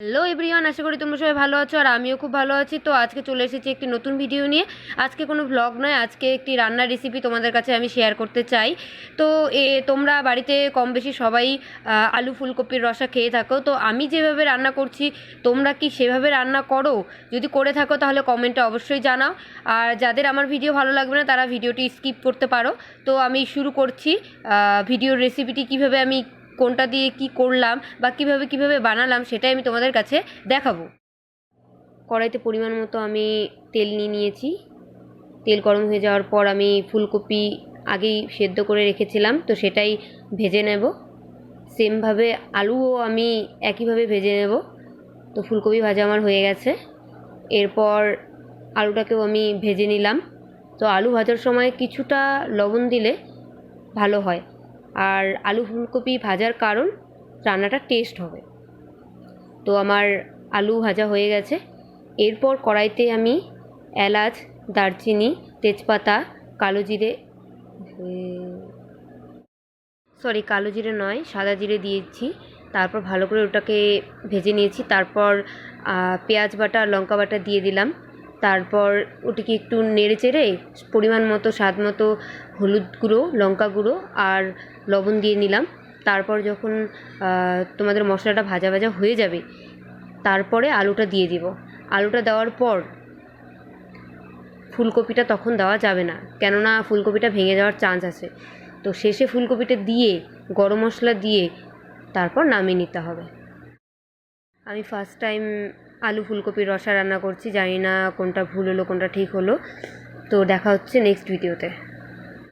Hello everyone, আশা করি তোমরা সবাই ভালো আছো আর আমিও খুব ভালো আছি। তো আজকে চলে এসেছি একটি নতুন ভিডিও নিয়ে। আজকে কোনো ভ্লগ নয়, আজকে একটি রান্নার রেসিপি তোমাদের কাছে আমি শেয়ার করতে চাই। তো এ, তোমরা বাড়িতে কম বেশি সবাই আলু ফুলকপির রসা খেয়ে থাকো। তো আমি যেভাবে রান্না করছি, তোমরা কি সেভাবে রান্না করো? যদি করে থাকো তাহলে কমেন্টে অবশ্যই জানাও। আর যাদের আমার ভিডিও ভালো লাগবে না, তারা ভিডিওটি স্কিপ করতে পারো। তো আমি শুরু করছি ভিডিওর রেসিপিটি কীভাবে আমি কোনটা দিয়ে কি করলাম বা কীভাবে কীভাবে বানালাম সেটাই আমি তোমাদের কাছে দেখাবো। কড়াইতে পরিমাণ মতো আমি তেল নিয়ে নিয়েছি। তেল গরম হয়ে যাওয়ার পর আমি ফুলকপি আগেই সেদ্ধ করে রেখেছিলাম, তো সেটাই ভেজে নেব। সেমভাবে আলুও আমি একইভাবে ভেজে নেব, তো ফুলকপি ভাজা আমার হয়ে গেছে। এরপর আলুটাকেও আমি ভেজে নিলাম, তো আলু ভাজার সময় কিছুটা লবণ দিলে ভালো হয়। আর আলু ফুলকপি ভাজার কারণ রান্নাটা টেস্ট হবে। তো আমার আলু ভাজা হয়ে গেছে। এরপর কড়াইতে আমি এলাচ, দারচিনি, তেজপাতা, কালো জিরে, সরি, কালো জিরে নয়, সাদা জিরে দিয়েছি। তারপর ভালো করে ওটাকে ভেজে নিয়েছি। তারপর পেঁয়াজ বাটা, লঙ্কা বাটা দিয়ে দিলাম। তারপর ওটিকে একটু নেড়ে চেড়ে পরিমাণ মতো, স্বাদ মতো হলুদ গুঁড়ো, লঙ্কা গুঁড়ো আর লবণ দিয়ে নিলাম। তারপর যখন তোমাদের মশলাটা ভাজা ভাজা হয়ে যাবে, তারপরে আলুটা দিয়ে দিব। আলুটা দেওয়ার পর ফুলকপিটা তখন দেওয়া যাবে না, কেননা ফুলকপিটা ভেঙে যাওয়ার চান্স আছে। তো শেষে ফুলকপিটা দিয়ে, গরম মশলা দিয়ে তারপর নামিয়ে নিতে হবে। আমি ফার্স্ট টাইম আলু ফুলকপির রসা রান্না করছি, জানি না কোনটা ভুল হলো, কোনটা ঠিক হলো। তো দেখা হচ্ছে নেক্সট ভিডিওতে